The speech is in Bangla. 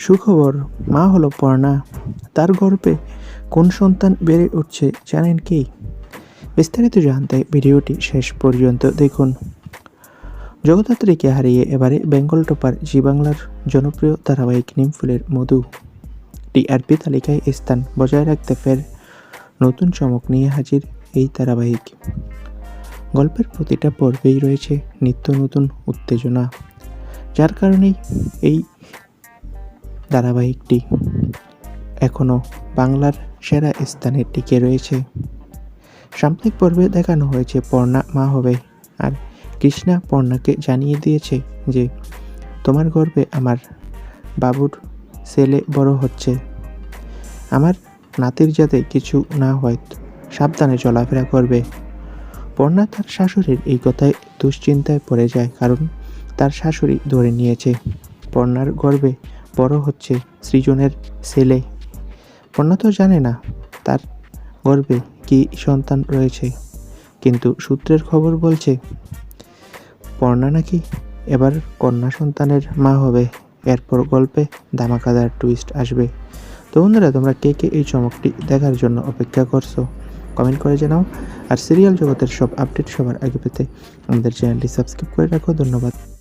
সুখবর, মা হলো পর্ণা। তার গর্ভে কোন সন্তান বেড়ে উঠছে জানেন কি? বিস্তারিত জানতে ভিডিওটি শেষ পর্যন্ত দেখুন। জগদ্ধাত্রীকে হারিয়ে এবারে বেঙ্গল টপার জি বাংলার জনপ্রিয় ধারাবাহিক নিমফুলের মধু। টিআরপি তালিকায় স্থান বজায় রাখতে ফের নতুন চমক নিয়ে হাজির এই ধারাবাহিক। গল্পের প্রতিটা পর্বেই রয়েছে নিত্য নতুন উত্তেজনা। যার কারণেই এই ধারাবাহিকটি এখনও বাংলার সেরা স্থানে টিকে রয়েছে। সাম্প্রতিক পর্বে দেখানো হয়েছে পর্ণা মা হবে আর কৃষ্ণা পর্ণাকে জানিয়ে দিয়েছে যে, তোমার গর্বে আমার বাবুর ছেলে বড় হচ্ছে। আমার নাতির যাতে কিছু না হয়, সাবধানে চলাফেরা করবে। পর্ণা তার শাশুড়ির এই কথায় দুশ্চিন্তায় পড়ে যায় কারণ তার শাশুড়ি ধরে নিয়েছে, পর্ণার গর্ভে বড় হচ্ছে সৃজনের ছেলে। পর্ণা তো জানে না, তার গর্ভে কি সন্তান রয়েছে। কিন্তু সূত্রের খবর বলছে, পর্ণা নাকি এবার কন্যা সন্তানের মা হবে। এরপর গল্পে ধামাকাদার টুইস্ট আসবে। তো বন্ধুরা, তোমরা কে কে এই চমকটি দেখার জন্য অপেক্ষা করছ? কমেন্ট করে জানাও। আর সিরিয়াল জগতের সব আপডেট সবার আগে পেতে আমাদের চ্যানেলটি সাবস্ক্রাইব করে রাখো। ধন্যবাদ।